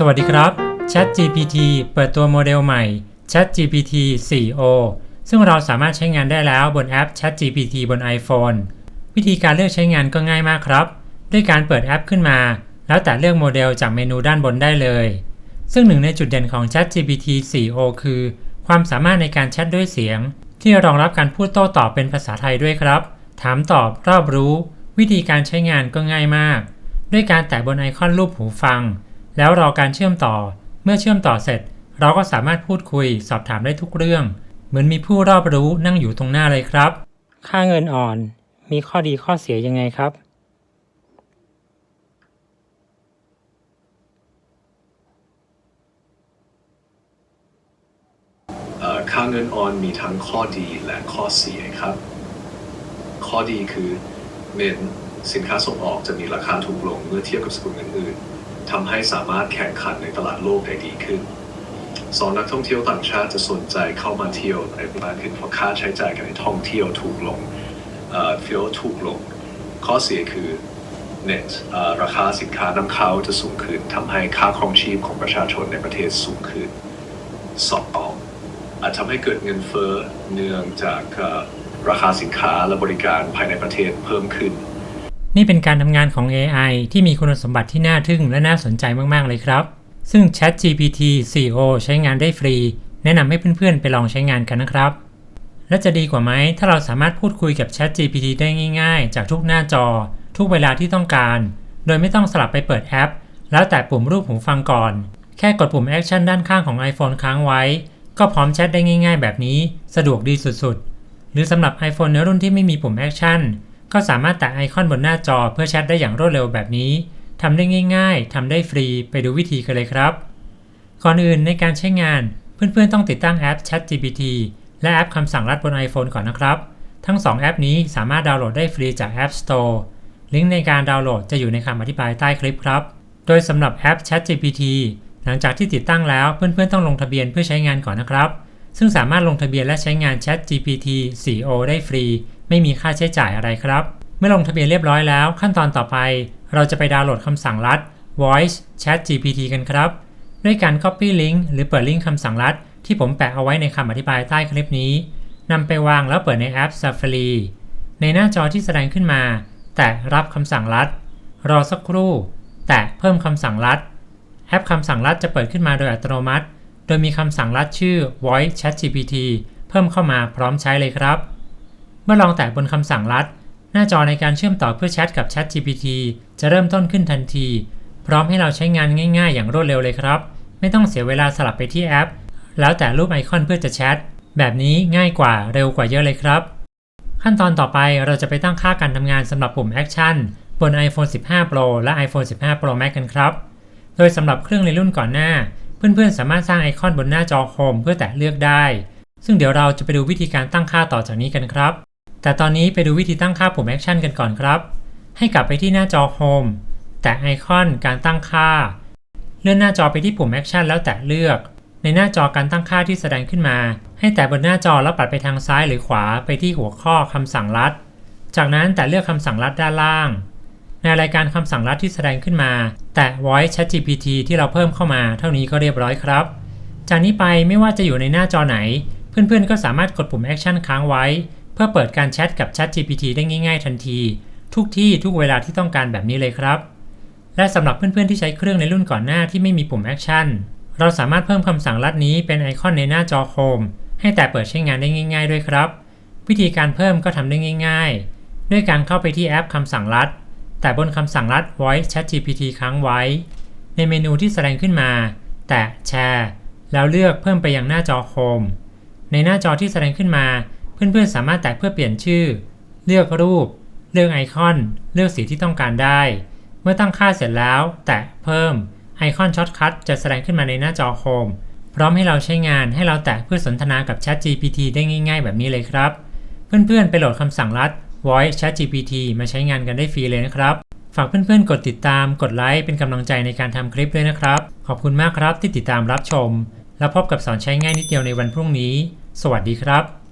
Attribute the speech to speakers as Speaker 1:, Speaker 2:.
Speaker 1: สวัสดีครับ ChatGPT เปิดตัวโมเดลใหม่ ChatGPT 4o ซึ่งเราสามารถใช้งานได้แล้วบนแอป ChatGPT บน iPhone วิธีการเลือกใช้งานก็ง่ายมากครับ ด้วยการเปิดแอปขึ้นมา แล้วแต่เลือกโมเดลจากเมนูด้านบนได้เลย ซึ่งหนึ่งในจุดเด่นของ ChatGPT 4o คือ ความสามารถในการแชทด้วยเสียง ที่รองรับการพูดโต้ตอบเป็นภาษาไทยด้วยครับ ถามตอบรอบรู้ วิธีการใช้งานก็ง่ายมาก ด้วยการแตะบนไอคอนรูปหูฟัง แล้วรอการเชื่อมต่อ เมื่อเชื่อมต่อเสร็จ เราก็สามารถพูดคุยสอบถามได้ทุกเรื่อง เหมือนมีผู้รอบรู้นั่งอยู่ตรงหน้าเลยครับ ค่าเงินอ่อนมีข้อดีข้อเสียยังไงครับ
Speaker 2: เอ่อค่าเงินออนมีทั้งข้อดีและข้อเสียครับ ข้อดีคือเน้นสินค้าส่งออกจะมีราคาถูกลงเมื่อเทียบกับสกุลเงินอื่น ทำให้สามารถแข่งขันในตลาดโลกได้ดีขึ้นสองนักท่องเที่ยวต่างชาติจะสนใจเข้ามาเที่ยวในประเทศขึ้นเพราะค่าใช้จ่ายการท่องเที่ยวถูกลงเที่ยวถูกลง ข้อเสียคือ Net เอ่อราคาสินค้านำเข้าจะสูงขึ้นทำให้ค่าครองชีพของประชาชนในประเทศสูงขึ้นสองอาจทำให้เกิดเงินเฟ้อเนื่องจากราคาสินค้าและบริการภายในประเทศเพิ่มขึ้น
Speaker 1: นี่เป็นการทำงานของ AI ที่มีคุณสมบัติที่น่าทึ่งและน่าสนใจมาก ๆ เลยครับ ซึ่ง ChatGPT 4o ใช้งานได้ฟรี แนะนำให้เพื่อน ๆ ไปลองใช้งานกันนะครับ และจะดีกว่าไหมถ้าเราสามารถพูดคุยกับ ChatGPT ได้ง่าย ๆ จากทุกหน้าจอ ทุกเวลาที่ต้องการ โดยไม่ต้องสลับไปเปิดแอป แล้วแต่ปุ่มรูปหูฟังก่อน แค่กดปุ่ม Action ด้านข้างของ iPhone ค้างไว้ ก็พร้อมแชทได้ง่าย ๆ แบบนี้ สะดวกดีสุดๆ หรือสำหรับ iPhone ในรุ่นที่ไม่มีปุ่ม Action ก็สามารถแตะไอคอนบนหน้าจอเพื่อแชทได้อย่างรวดเร็วแบบนี้ทำได้ง่ายๆทำได้ฟรีไปดูวิธีกันเลยครับ ก่อนอื่นในการใช้งาน เพื่อนๆต้องติดตั้งแอป ChatGPT และแอปคำสั่งลัดบน iPhone ก่อนนะครับ ทั้ง 2 แอปนี้สามารถดาวน์โหลดได้ฟรีจาก App Store ลิงก์ในการดาวน์โหลดจะอยู่ในคำอธิบายใต้คลิปครับ โดยสำหรับแอป ChatGPT หลังจากที่ติดตั้งแล้วเพื่อนๆต้องลงทะเบียนเพื่อใช้งานก่อนนะครับ ซึ่งสามารถลงทะเบียนและใช้งาน ChatGPT 4o ได้ฟรี ไม่มีค่าใช้จ่ายอะไรครับ เมื่อลงทะเบียนเรียบร้อยแล้ว ขั้นตอนต่อไป เราจะไปดาวน์โหลดคำสั่งลัด Voice Chat GPT กันครับ ด้วยการ Copy Link หรือเปิดลิงก์คำสั่งลัด ที่ผมแปะเอาไว้ในคำอธิบายใต้คลิปนี้นำไปวางแล้วเปิดในแอป Safari ในหน้าจอที่แสดงขึ้นมา แตะรับคำสั่งลัด รอสักครู่ แตะเพิ่มคำสั่งลัด แอปคำสั่งลัดจะเปิดขึ้นมาโดยอัตโนมัติ โดยมีคำสั่งลัดชื่อ Voice Chat GPT เพิ่มเข้ามาพร้อมใช้เลยครับ เมื่อลองแตะบนคำสั่งลัด หน้าจอในการเชื่อมต่อเพื่อแชทกับ Chat GPT จะเริ่มต้นขึ้นทันที พร้อมให้เราใช้งานง่าย ๆ อย่างรวดเร็วเลยครับ ไม่ต้องเสียเวลาสลับไปที่แอป แล้วแต่รูปไอคอนเพื่อจะแชทแบบนี้ง่ายกว่าเร็วกว่าเยอะเลยครับ ขั้นตอนต่อไปเราจะไปตั้งค่าการทำงานสำหรับปุ่ม Action บน iPhone 15 Pro และ iPhone 15 Pro Max กันครับ โดยสำหรับเครื่องในรุ่นก่อนหน้า เพื่อนๆ สามารถสร้างไอคอนบนหน้าจอโฮมเพื่อแตะเลือกได้ ซึ่งเดี๋ยวเราจะไปดูวิธีการตั้งค่าต่อจากนี้กันครับ แต่ตอนนี้ไปดูวิธีตั้งค่าปุ่ม Action กันก่อนครับ ให้กลับไปที่หน้าจอ Home แตะไอคอนการตั้งค่า เลื่อนหน้าจอไปที่ปุ่ม Action แล้วแตะเลือก ในหน้าจอการตั้งค่าที่แสดงขึ้นมา ให้แตะบนหน้าจอแล้วปัดไปทางซ้ายหรือขวาไปที่หัวข้อคำสั่งลัด จากนั้นแตะเลือกคำสั่งลัดด้านล่าง ในรายการคำสั่งลัดที่แสดงขึ้นมา แตะ Voice Chat GPT ที่เราเพิ่มเข้ามา เท่านี้ก็เรียบร้อยครับ จากนี้ไปไม่ว่าจะอยู่ในหน้าจอไหน เพื่อนๆ ก็สามารถกดปุ่ม Action ค้างไว้ เพื่อเปิดการแชทกับ Chat GPT ได้ง่าย ๆ ทันที ทุกที่ทุกเวลาที่ต้องการแบบนี้เลยครับ และสำหรับเพื่อนๆ ที่ใช้เครื่องในรุ่นก่อนหน้าที่ไม่มีปุ่ม Action เราสามารถเพิ่มคำสั่งลัดนี้เป็นไอคอนในหน้าจอ Home ให้แต่เปิดใช้งานได้ง่าย ๆ ด้วยครับ วิธีการเพิ่มก็ทำได้ง่าย ๆ ด้วยการเข้าไปที่แอปคำสั่งลัด แต่บนคำสั่งลัด Voice Chat GPT ค้างไว้ ในเมนูที่แสดงขึ้นมา แตะแชร์แล้วเลือกเพิ่มไปยังหน้าจอ Home ในหน้าจอที่แสดงขึ้นมา เพื่อนๆสามารถแตะเพื่อเปลี่ยนชื่อ เลือกรูป เลือกไอคอน เลือกสีที่ต้องการได้ เมื่อตั้งค่าเสร็จแล้ว แตะเพิ่มไอคอนช็อตคัทจะแสดงขึ้นมาในหน้าจอ Home พร้อมให้เราใช้งานให้เราแตะเพื่อสนทนากับ Chat GPT ได้ง่าย ๆ แบบนี้เลยครับ เพื่อนๆไปโหลดคำสั่งลัด Voice Chat GPT มาใช้งานกันได้ฟรีเลยนะครับ ฝากเพื่อนๆ กดติดตาม กดไลค์ เป็นกำลังใจในการทำคลิปด้วยนะครับ ขอบคุณมากครับที่ติดตามรับชม แล้วพบกับสอนใช้ง่ายนิดเดียวในวันพรุ่งนี้ สวัสดีครับ